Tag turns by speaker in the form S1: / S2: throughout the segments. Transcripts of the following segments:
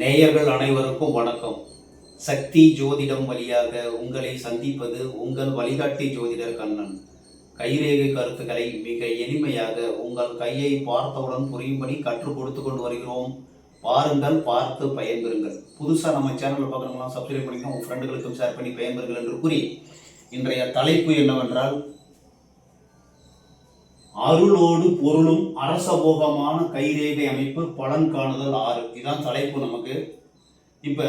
S1: நேயர்கள் அனைவருக்கும் வணக்கம். சக்தி ஜோதிடம் வழியாக உங்களை சந்திப்பது உங்கள் வழிகாட்டி ஜோதிடர் கண்ணன். கைரேகை கருத்துக்களை மிக எளிமையாக உங்கள் கையை பார்த்தவுடன் புரியும்படி கற்றுக் கொடுத்து கொண்டு வருகிறோம். பாருங்கள் பார்த்து பயன்பெறுங்கள். புதுசாக நம்ம சேனல் பார்க்குறவங்களாம் சப்ஸ்கிரைப் பண்ணிக்கோங்க. உங்கள் ஃப்ரெண்டுகளுக்கும் ஷேர் பண்ணி பயன்பெறுங்கள் என்று கூறி இன்றைய தலைப்பு என்னவென்றால் அருளோடு பொருளும் அரசபோகமான கைரேகை அமைப்பு பலன் காணுதல் ஆறு. இதுதான் தலைப்பு நமக்கு. இப்ப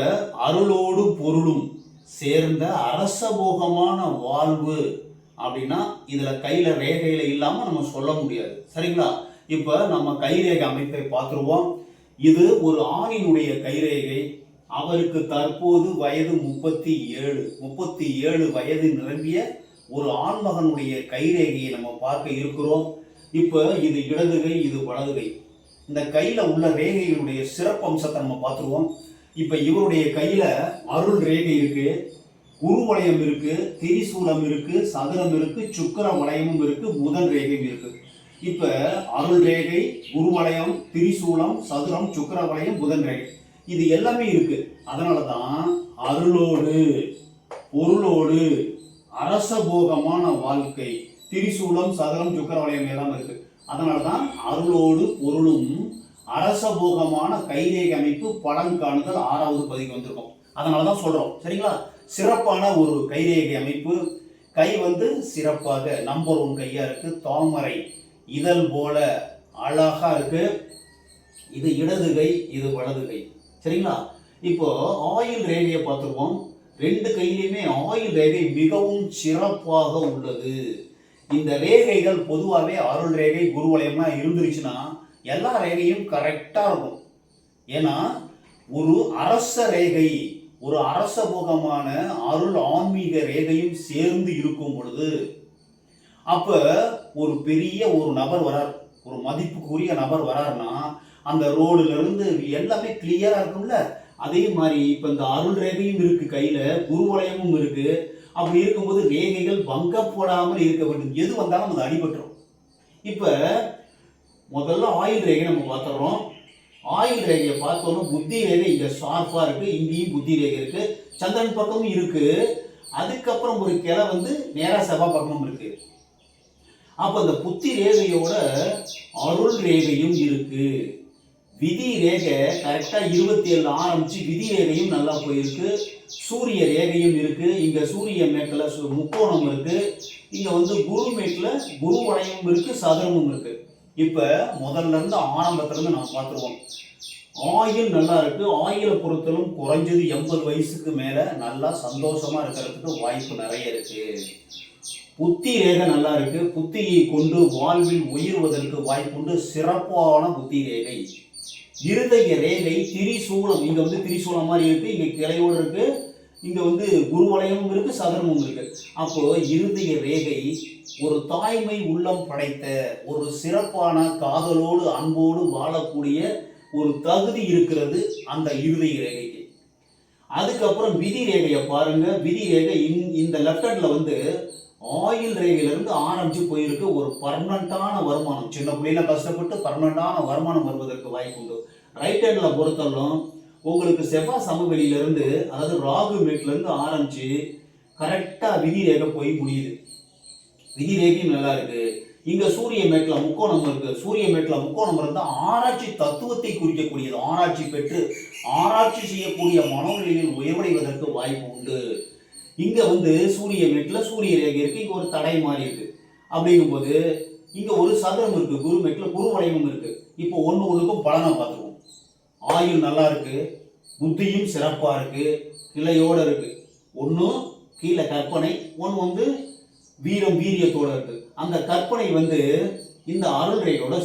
S1: அருளோடு பொருளும் சேர்ந்த அரசபோகமான வாழ்வு அப்படின்னா இதுல கையில ரேகையில இல்லாம நம்ம சொல்ல முடியாது. சரிங்களா? இப்ப நம்ம கைரேகை அமைப்பை பார்த்துருவோம். இது ஒரு ஆணினுடைய கைரேகை. அவருக்கு தற்போது வயது முப்பத்தி ஏழு. முப்பத்தி ஏழு வயது நிரம்பிய ஒரு ஆண்மகனுடைய கைரேகையை நம்ம பார்க்க இருக்கிறோம். இப்போ இது இடதுகை இது வலதுகை. இந்த கையில் உள்ள ரேகைகளுடைய சிறப்பம்சத்தை நம்ம பார்த்துருவோம். இப்போ இவருடைய கையில் அருள் ரேகை இருக்கு குரு இருக்குது இருக்கு திரிசூலம் இருக்கு சதுரம் இருக்கு சுக்கர வளையமும் இருக்கு முதல் ரேகையும் இருக்கு. இப்போ அருள் ரேகை குரு திரிசூலம் சதுரம் சுக்கர வளையம் புதன் ரேகை. இது எல்லாமே இருக்கு. அதனால தான் அருளோடு பொருளோடு அரசபோகமான வாழ்க்கை திரிசூலம் சதுரம் சுக்கரவலயம் எல்லாம் இருக்கு. அதனால தான் அருளோடு பொருளும் அரசபோகமான கைரேகை அமைப்பு பழங்காணுதல் ஆறாவது பதிவு வந்திருக்கும். அதனால தான் சொல்றோம். சரிங்களா? சிறப்பான ஒரு கைரேகை அமைப்பு. கை வந்து சிறப்பாக நம்பர் ஒன் கையா இருக்கு. தாமரை இதழ் போல அழகா இருக்கு. இது இடது கை இது வலது கை. சரிங்களா? இப்போ ஆயில் ரேகையை பார்த்துருவோம் ரெண்டு கையிலையுமே ஆயில் ரேகை மிகவும் சிறப்பாக உள்ளது. இந்த ரேகைகள் பொதுவாகவே அருள் ரேகை குருவலயம்லாம் இருந்துருச்சுன்னா எல்லா ரேகையும் கரெக்டாக இருக்கும். ஏன்னா ஒரு அரச ரேகை ஒரு அரச போகமான அருள் ஆன்மீக ரேகையும் சேர்ந்து இருக்கும் பொழுது அப்போ ஒரு பெரிய ஒரு நபர் வரார். ஒரு மதிப்புக்குரிய நபர் வராருன்னா அந்த ரோடுலேருந்து எல்லாமே கிளியராக இருக்கும்ல? அதே மாதிரி இப்போ இந்த அருள் ரேகையும் இருக்குது கையில் குருவலயமும் இருக்குது அப்படி இருக்கும்போது ரேகைகள் பங்க போடாமல் இருக்க வேண்டும். எது வந்தாலும் அது அடிபட்டுரும். இப்போ முதல்ல ஆயில் ரேகை நம்ம பார்த்துடுறோம். ஆயில் ரேகையை பார்த்தோம்னா புத்தி ரேகை இங்கே ஷார்ப்பாக இருக்குது இங்கேயும் புத்தி ரேகை இருக்குது சந்திரன் பக்கமும் இருக்குது அதுக்கப்புறம் ஒரு கிளை வந்து நேராக செவ்வாய் பக்கமும் இருக்குது அப்போ அந்த புத்தி ரேகையோட அருள் ரேகையும் இருக்குது விதி ரேகை கரெக்டாக இருபத்தி ஏழு ஆரம்பிச்சு விதி ரேகையும் நல்லா போயிருக்கு. சூரிய ரேகையும் இருக்குது இங்கே சூரிய மேட்டில் சு- முக்கோணம் இருக்குது இங்கே வந்து குரு மேட்டில் குரு வளையமும் இருக்குது சதுரமும் இருக்குது இப்போ முதல்ல இருந்து நான் இருந்து பார்த்துருவோம். ஆயில் நல்லா இருக்குது ஆயிலை பொறுத்தலும் குறைஞ்சது எண்பது வயசுக்கு மேலே நல்லா சந்தோஷமாக இருக்கிறதுக்கு வாய்ப்பு நிறைய இருக்குது புத்தி ரேகை நல்லா இருக்குது புத்தியை கொண்டு வாழ்வில் உயிர்வதற்கு வாய்ப்புண்டு. சிறப்பான புத்தி ரேகை. இருதய ரேகை திரிசூலம். இங்கே வந்து திரிசூலம் மாதிரி இருக்குது இங்கே கிளையோடு இருக்குது இங்கே வந்து குருவலயமும் இருக்கு சதுரமும் இருக்கு. அப்போ இருதய ரேகை ஒரு தாய்மை உள்ளம் படைத்த ஒரு சிறப்பான காதலோடு அன்போடு வாழக்கூடிய ஒரு தகுதி இருக்கிறது அந்த இருதய ரேகைக்கு. அதுக்கப்புறம் விதி ரேகையை பாருங்க. விதி ரேகை இந்த- இந்த லெட்டரில் வந்து ஆயில் ரேகையில ஆரம்பிச்சு போயிருக்கு ஒரு பர்மனண்டான வருமானம். சின்ன பிள்ளைல கஷ்டப்பட்டு பர்மனண்டான வருமானம் வருவதற்கு வாய்ப்பு உண்டு. ரைட் ஹேண்டில் பொறுத்தவரைக்கும் உங்களுக்கு செவ்வாய் சமவெளியிலேருந்து அதாவது ராகு மேட்லேருந்து ஆரம்பித்து ஆரம்பிச்சு விதி ரேகை போய் முடியுது. விதி ரேகையும் நல்லா இருக்குது இங்கே சூரிய மேட்டில் முக்கோணம் இருக்குது சூரிய மேட்டில் முக்கோணம் இருந்தால் ஆராய்ச்சி தத்துவத்தை குறிக்கக்கூடியது. ஆராய்ச்சி பெற்று ஆராய்ச்சி செய்யக்கூடிய மனோநிலையில் உயர்வடைவதற்கு வாய்ப்பு உண்டு. இங்கே வந்து சூரிய மெட்டில் சூரிய ரேகை இருக்குது இங்கே ஒரு தடை மாதிரி இருக்குது அப்படிங்கும்போது இங்கே ஒரு சதுரம் இருக்குது குரு மெட்டில் குரு வளையமும் இருக்குது இப்போ ஒன்று ஒன்றுக்கும் பலனை பார்த்துருவோம் ஆயுள் நல்லா இருக்குது புத்தியும் சிறப்பாக இருக்குது கிளையோட இருக்குது ஒன்றும் கீழே கற்பனை ஒன்று வந்து வீரம் வீரியத்தோடு இருக்குது அந்த கற்பனை வந்து இந்த அருள் ரேகையோட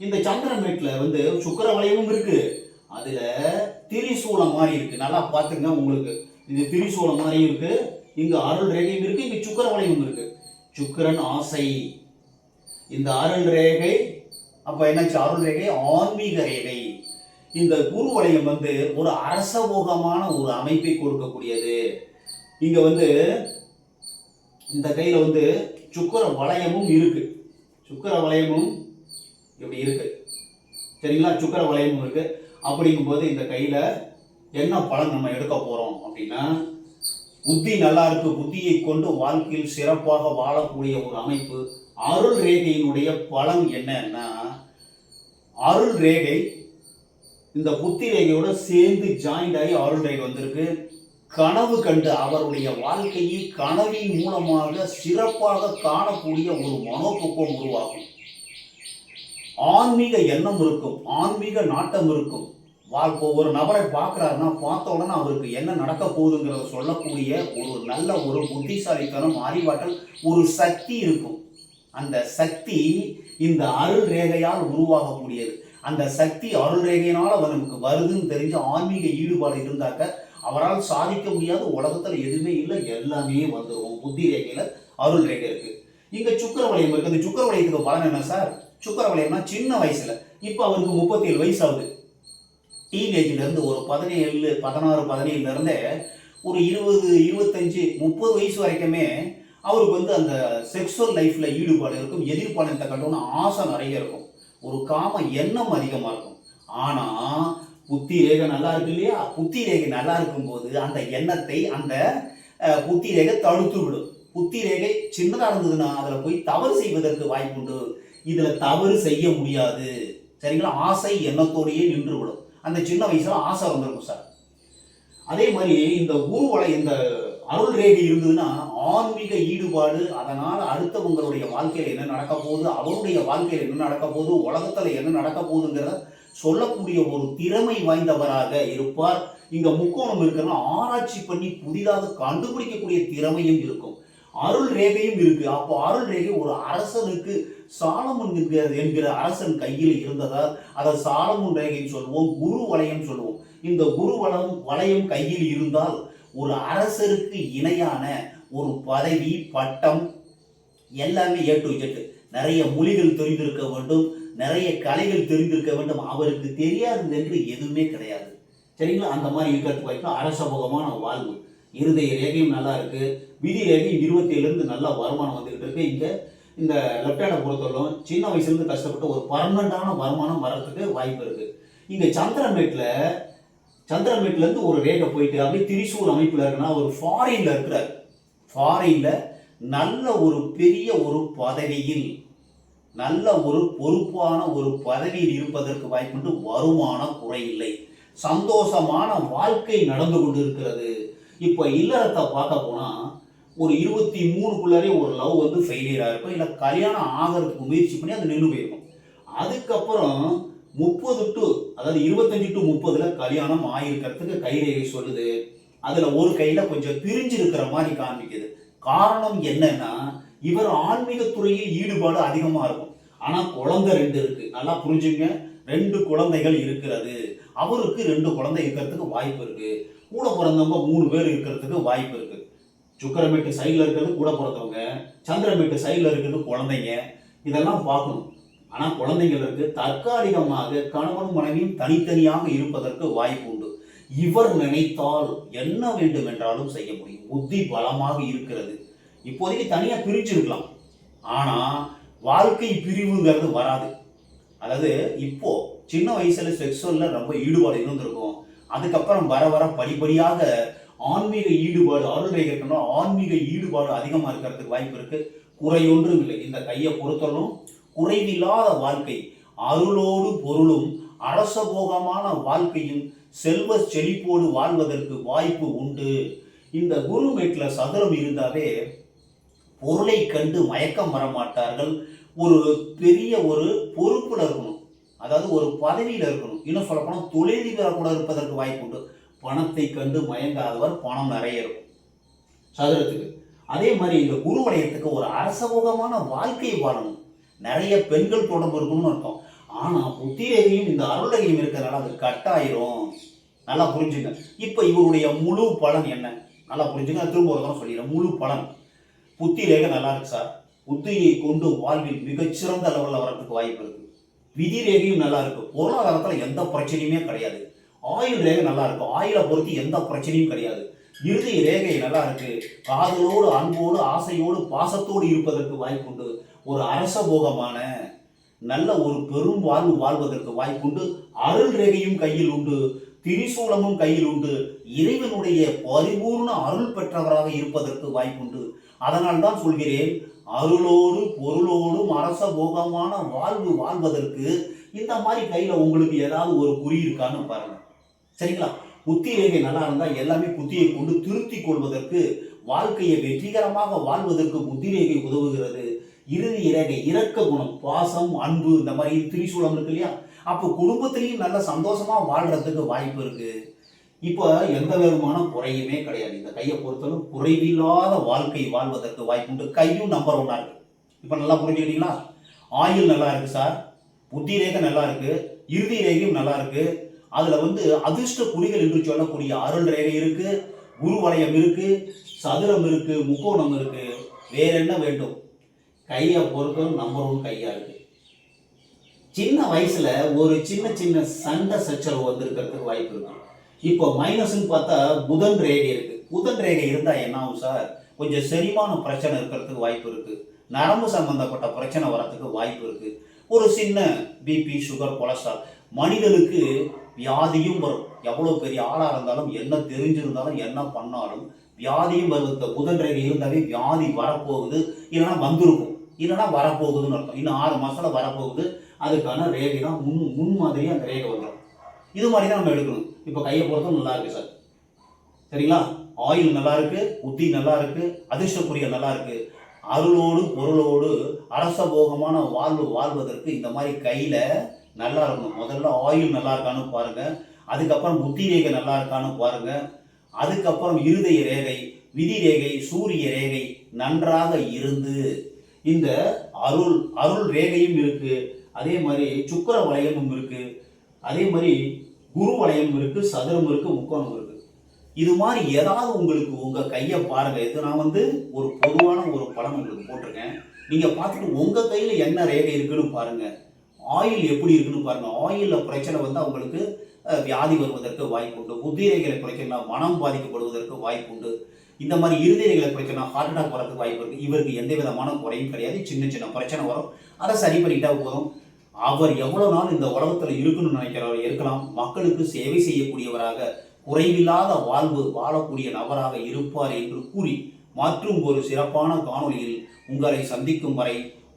S1: இந்த சந்திரமேட்டில் வந்து சுக்கர வளையமும் இருக்குது அதில் திரிசூலம் மாதிரி இருக்குது நல்லா பார்த்துங்க உங்களுக்கு. இது திரிசூலம் மாதிரி இருக்கு. இங்க அருள் ரேகையும் இருக்கு இங்க சுக்கர வளையமும் இருக்கு. சுக்கிரன் ஆசை. இந்த அருள் ரேகை அப்ப என்னாச்சு அருள் ரேகை ஆன்மீக ரேகை. இந்த குரு வளையம் வந்து ஒரு அரசபோகமான ஒரு அமைப்பை கொடுக்கக்கூடியது. இங்க வந்து இந்த கையில வந்து சுக்கர வளையமும் இருக்கு. சுக்கர வளையமும் இப்படி இருக்கு. சரிங்களா? சுக்கர வளையமும் இருக்கு. அப்படிங்கும்போது இந்த கையில என்ன பலன் நம்ம எடுக்க போறோம் அப்படின்னா புத்தி நல்லா இருக்கு புத்தியை கொண்டு வாழ்க்கையில் சிறப்பாக வாழக்கூடிய ஒரு அமைப்பு அருள் ரேகையினுடைய பலன் என்னன்னா அருள் ரேகை இந்த புத்தி ரேகையோட சேர்ந்து ஜாயிண்ட் ஆகி அருள் ரேகை வந்திருக்கு. கனவு கண்டு அவருடைய வாழ்க்கையை கனவின் மூலமாக சிறப்பாக காணக்கூடிய ஒரு மனோபக்குவம் உருவாகும். ஆன்மீக எண்ணம் இருக்கும் ஆன்மீக நாட்டம் இருக்கும். வாழ்க்கை ஒரு நபரை பார்க்குறாருன்னா பார்த்த உடனே அவருக்கு என்ன நடக்க போகுதுங்கிறத சொல்லக்கூடிய ஒரு நல்ல ஒரு புத்திசாலித்தனம் அறிவாற்றல் ஒரு சக்தி இருக்கும். அந்த சக்தி இந்த அருள் ரேகையால் உருவாகக்கூடியது. அந்த சக்தி அருள் ரேகையினால் அவர் நமக்கு வருதுன்னு தெரிஞ்ச ஆன்மீக ஈடுபாடு இருந்தாக்க அவரால் சாதிக்க முடியாத உலகத்தில் எதுவுமே இல்லை எல்லாமே வந்துடும் புத்தி ரேகையில் அருள் ரேகை இருக்கு. இங்க சுக்கர வளையம் இருக்கு. அந்த சுக்கர வளையத்துக்கு பலன் என்ன சார்? சுக்கர வளையம்னா சின்ன வயசுல. இப்போ அவருக்கு முப்பத்தி ஏழு வயசு ஆகுது. டீனேஜ்லேருந்து ஒரு பதினேழு பதினாறு பதினேழுலேருந்தே ஒரு இருபது இருபத்தஞ்சு முப்பது வயசு வரைக்குமே அவருக்கு வந்து அந்த செக்ஸுவல் லைஃப்பில் ஈடுபாடு இருக்கும் எதிர்பாலனத்தை கண்டோன்னு ஆசை நிறைய இருக்கும். ஒரு காம எண்ணம் அதிகமாக இருக்கும். ஆனால் புத்தி ரேகை நல்லா இருக்கு இல்லையா? புத்தி ரேகை நல்லா இருக்கும்போது அந்த எண்ணத்தை அந்த புத்தி ரேகை தடுத்து விடும். புத்தி ரேகை சின்னதாக இருந்ததுன்னா அதில் போய் தவறு செய்வதற்கு வாய்ப்புண்டு. இதில் தவறு செய்ய முடியாது. சரிங்களா? ஆசை எண்ணத்தோடையே நின்று விடும். அந்த சின்ன வயசில் ஆசை வந்திருக்கும் சார். அதே மாதிரி இந்த ஊர்வலம் இந்த அருள் ரேகை இருந்ததுன்னா ஆன்மீக ஈடுபாடு அதனால் அடுத்தவங்களுடைய வாழ்க்கையில் என்ன நடக்க போகுது அவருடைய வாழ்க்கையில் என்ன நடக்க போகுது உலகத்தில் என்ன நடக்க போகுதுங்கிறத சொல்லக்கூடிய ஒரு திறமை வாய்ந்தவராக இருப்பார். இங்கே முக்கோணம் இருக்கிறனா ஆராய்ச்சி பண்ணி புதிதாக கண்டுபிடிக்கக்கூடிய திறமையும் இருக்கும். அருள் ரேகையும் இருக்கு. அப்போ அருள் ரேகை ஒரு அரசனுக்கு சாலமுன் என்கிற என்கிற அரசன் கையில் இருந்ததால் அதை சாலமுன் ரேகைன்னு சொல்லுவோம் குரு வளையம் சொல்லுவோம். இந்த குரு வளம் வளையம் கையில் இருந்தால் ஒரு அரசருக்கு இணையான ஒரு பதவி பட்டம் எல்லாமே ஏ டு ஜெட் நிறைய மொழிகள் தெரிந்திருக்க வேண்டும் நிறைய கலைகள் தெரிந்திருக்க வேண்டும். அவருக்கு தெரியாதது என்று எதுவுமே கிடையாது. சரிங்களா? அந்த மாதிரி இருக்கிறதுக்கு வாய்ப்பு அரசபோகமான வாழ்வு. இருதய ரேகையும் நல்லா இருக்குது விதி ரேகையும் இருபத்தி இருந்து நல்லா வருமானம் வந்துக்கிட்டு இருக்கு. இங்கே இந்த லெஃப்ட் ஹேண்டை பொறுத்தவரைக்கும் சின்ன வயசுலேருந்து கஷ்டப்பட்டு ஒரு பர்மனண்டான வருமானம் வர்றதுக்கு வாய்ப்பு இருக்குது இங்கே சந்திரமேட்டில் சந்திரமேட்லேருந்து ஒரு ரேகை போயிட்டு அப்படியே திரிசூர் அமைப்பில் இருக்குன்னா ஒரு ஃபாரினில் இருக்கிறார். ஃபாரினில் நல்ல ஒரு பெரிய ஒரு பதவியில் நல்ல ஒரு பொறுப்பான ஒரு பதவியில் இருப்பதற்கு வாய்ப்புண்டு வருமானம் குறையில்லை. சந்தோஷமான வாழ்க்கை நடந்து கொண்டு இருக்கிறது இப்போ இல்லறத்தை பார்க்க போனால் ஒரு இருபத்தி மூணுக்குள்ளாரே ஒரு லவ் வந்து ஃபெயிலியர் இருக்கும் இல்லை கல்யாணம் ஆகிறதுக்கு முயற்சி பண்ணி அது நின்று போயிருக்கும். அதுக்கப்புறம் முப்பது டு அதாவது இருபத்தஞ்சு டு முப்பதில் கல்யாணம் ஆகிருக்கிறதுக்கு கைரேகை சொல்லுது. அதில் ஒரு கையில் கொஞ்சம் பிரிஞ்சு இருக்கிற மாதிரி காமிக்குது. காரணம் என்னன்னா இவர் ஆன்மீக துறையில் ஈடுபாடு அதிகமாக இருக்கும். ஆனால் குழந்தை ரெண்டு இருக்கு. நல்லா புரிஞ்சுங்க. ரெண்டு குழந்தைகள் இருக்கிறது. அவருக்கு ரெண்டு குழந்தை இருக்கிறதுக்கு வாய்ப்பு இருக்கு. கூட பிறந்தவங்க மூணு பேர் இருக்கிறதுக்கு வாய்ப்பு இருக்குது இருக்கு சுக்கரமேட்டு சைடில் இருக்கிறது கூட பிறந்தவங்க சந்திரமேட்டு சைடில் இருக்கிறது குழந்தைங்க இதெல்லாம் பார்க்கணும். ஆனால் குழந்தைங்களுக்கு தற்காலிகமாக கணவன் மனைவியும் தனித்தனியாக இருப்பதற்கு வாய்ப்பு உண்டு. இவர் நினைத்தால் என்ன வேண்டும் என்றாலும் செய்ய முடியும். புத்தி பலமாக இருக்கிறது. இப்போதைக்கு தனியாக பிரிச்சிருக்கலாம். ஆனால் வாழ்க்கை பிரிவுங்கிறது வராது. அதாவது இப்போ சின்ன வயசுல செக்ஸுவலில் ரொம்ப ஈடுபாடு இருந்திருக்கும். அதுக்கப்புறம் வர வர படிப்படியாக ஆன்மீக ஈடுபாடு அருள் இருக்கணும் ஆன்மீக ஈடுபாடு அதிகமாக இருக்கிறதுக்கு வாய்ப்பு இருக்குது குறையொன்றும் இல்லை. இந்த கையை பொறுத்தலும் குறைவில்லாத வாழ்க்கை அருளோடு பொருளும் அரசபோகமான வாழ்க்கையும் செல்வ செழிப்போடு வாழ்வதற்கு வாய்ப்பு உண்டு. இந்த குருமேட்ல சதுரம் இருந்தாவே பொருளை கண்டு மயக்கம் வர மாட்டார்கள். ஒரு பெரிய ஒரு பொறுப்பில் இருக்கணும். அதாவது ஒரு பதவியில் இருக்கணும். இன்னும் சொல்லப்போனால் தொழிலதிபராக கூட இருப்பதற்கு வாய்ப்பு உண்டு. பணத்தை கண்டு மயங்காதவர் பணம் நிறைய இருக்கும். சதுரத்துக்கு. அதே மாதிரி இந்த குரு வலயத்துக்கு ஒரு அரசமுகமான வாழ்க்கை வாழணும். நிறைய பெண்கள் தொடர்பு இருக்கணும்னு அர்த்தம். ஆனால் புத்திரேகையும் இந்த அருளகையும் இருக்கிறனால அது கட்டாயிரும். நல்லா புரிஞ்சுங்க. இப்போ இவருடைய முழு பலன் என்ன? நல்லா புரிஞ்சுங்க. திரும்ப ஒரு தடவை சொல்லிடுறேன். முழு பலன். புத்தி ரேகை நல்லா இருக்கு சார். புத்தியை கொண்டு வாழ்வில் மிகச்சிறந்த லெவலில் வரதுக்கு வாய்ப்பு இருக்கு. விதி ரேகையும் நல்லா இருக்கு. பொருளாதாரத்தில் எந்த பிரச்சனையுமே கிடையாது. ஆயுள் ரேகை நல்லா இருக்கும். ஆயுளை பொறுத்து எந்த பிரச்சனையும் கிடையாது. இறுதி ரேகை நல்லா இருக்கு. காதலோடு அன்போடு ஆசையோடு பாசத்தோடு இருப்பதற்கு வாய்ப்புண்டு. ஒரு அரசபோகமான நல்ல ஒரு பெரும் வாழ்வு வாழ்வதற்கு வாய்ப்புண்டு. அருள் ரேகையும் கையில் உண்டு. திரிசூலமும் கையில் உண்டு. இறைவனுடைய பரிபூர்ண அருள் பெற்றவராக இருப்பதற்கு வாய்ப்புண்டு. அதனால் தான் சொல்கிறேன் அருளோடு பொருளோடும் அரச போகமான வாழ்வு வாழ்வதற்கு இந்த மாதிரி கையில உங்களுக்கு ஏதாவது ஒரு குறி இருக்கான்னு பாருங்க. சரிங்களா? புத்தி ரேகை நல்லா இருந்தால் எல்லாமே புத்தியை கொண்டு திருத்திக் கொள்வதற்கு வாழ்க்கையை வெற்றிகரமாக வாழ்வதற்கு புத்தி ரேகை உதவுகிறது. இறுதி ரேகை இரக்க குணம் பாசம் அன்பு இந்த மாதிரி திரிசூலம் இருக்கு இல்லையா? அப்போ குடும்பத்திலையும் நல்ல சந்தோஷமா வாழ்றதுக்கு வாய்ப்பு இருக்கு. இப்போ எந்த விதமான குறையுமே கிடையாது. இந்த கையை பொறுத்தவரை குறைவில்லாத வாழ்க்கை வாழ்வதற்கு வாய்ப்பு உண்டு. கையும் நம்பர் ஒன்னா இருக்கு. இப்போ நல்லா புரிஞ்சுக்கிட்டீங்களா? ஆயுள் நல்லா இருக்கு சார் புத்தி ரேகை நல்லா இருக்கு. இறுதி ரேகையும் நல்லா இருக்கு. அதுல வந்து அதிர்ஷ்ட குறிகள் என்று சொல்லக்கூடிய அருள் ரேகை இருக்கு குரு வளையம் இருக்கு சதுரம் இருக்கு முக்கோணம் இருக்கு. வேற என்ன வேண்டும்? கையை பொறுத்தவரை நம்பர் ஒன் கையா இருக்கு. சின்ன வயசுல ஒரு சின்ன சின்ன சண்டை சச்சரவு வந்திருக்கிறதுக்கு வாய்ப்பு இருக்கு. இப்போ மைனஸ்ன்னு பார்த்தா புதன் ரேகை இருக்கு. புதன் ரேகை இருந்தா என்ன ஆகும் சார்? கொஞ்சம் செரிமான பிரச்சனை இருக்கிறதுக்கு வாய்ப்பு இருக்கு. நரம்பு சம்பந்தப்பட்ட பிரச்சனை வரத்துக்கு வாய்ப்பு இருக்கு. ஒரு சின்ன பிபி சுகர் கொலஸ்ட்ரால் மனிதனுக்கு வியாதியும் வரும். எவ்வளோ பெரிய ஆளாக இருந்தாலும் என்ன தெரிஞ்சிருந்தாலும் என்ன பண்ணாலும் வியாதியும் வரும். இந்த புதன் ரேகை இருந்தாலே வியாதி வரப்போகுது. இல்லைன்னா வந்திருக்கும். இல்லைன்னா வரப்போகுதுன்னு அர்த்தம். இன்னும் ஆறு மாசத்துல வரப்போகுது. அதுக்கான ரேகை தான் முன் முன் மாதிரியே அந்த ரேகை வந்துடும் இது மாதிரி தான் நம்ம எடுக்கணும். இப்போ கையை பொறுத்தும் நல்லா இருக்கு சார். சரிங்களா? ஆயில் நல்லா இருக்கு புத்தி நல்லா இருக்கு அதிர்ஷ்டக்குரியல் நல்லா இருக்கு. அருளோடு பொருளோடு அரச போகமான வாழ்வு வாழ்வதற்கு இந்த மாதிரி கையில நல்லா இருக்கணும். முதல்ல ஆயில் நல்லா இருக்கான்னு பாருங்கள் அதுக்கப்புறம் புத்தி ரேகை நல்லா இருக்கான்னு பாருங்கள் அதுக்கப்புறம் இருதய ரேகை விதி ரேகை சூரிய ரேகை நன்றாக இருந்து இந்த அருள் அருள் ரேகையும் இருக்குது அதே மாதிரி சுக்கர வளையமும் இருக்குது அதே மாதிரி குரு வளையம் இருக்குது சதுரம் இருக்கு முக்கோணம் இருக்குது இது மாதிரி ஏதாவது உங்களுக்கு உங்கள் கையை பாருங்கள் இது நான் வந்து ஒரு பொதுவான ஒரு படம் உங்களுக்கு போட்டிருக்கேன். நீங்கள் பார்த்துட்டு உங்கள் கையில் என்ன ரேகை இருக்குன்னு பாருங்கள் ஆயில் எப்படி இருக்குன்னு பாருங்க. ஆயிலில் பிரச்சனை வந்து அவங்களுக்கு வியாதி வருவதற்கு வாய்ப்பு உண்டு புத்திரைகளை பிரச்சனை மனம் பாதிக்கப்படுவதற்கு வாய்ப்பு உண்டு இந்த மாதிரி இருதயங்களை பிரச்சனை ஹார்ட் அட்டாக் வரதுக்கு வாய்ப்பு இருக்குது இவருக்கு எந்த விதமான குறையும் கிடையாது. சின்ன சின்ன பிரச்சனை வரும். அதை சரி பண்ணிட்டா போதும். அவர் எவ்வளோ நாள் இந்த உலகத்தில் இருக்கணும்னு நினைக்கிறவர் இருக்கலாம். மக்களுக்கு சேவை செய்யக்கூடியவராக குறைவில்லாத வாழ்வு வாழக்கூடிய நபராக இருப்பார் என்று கூறி மற்றும் ஒரு சிறப்பான காணொளியில் உங்களை சந்திக்கும் வரை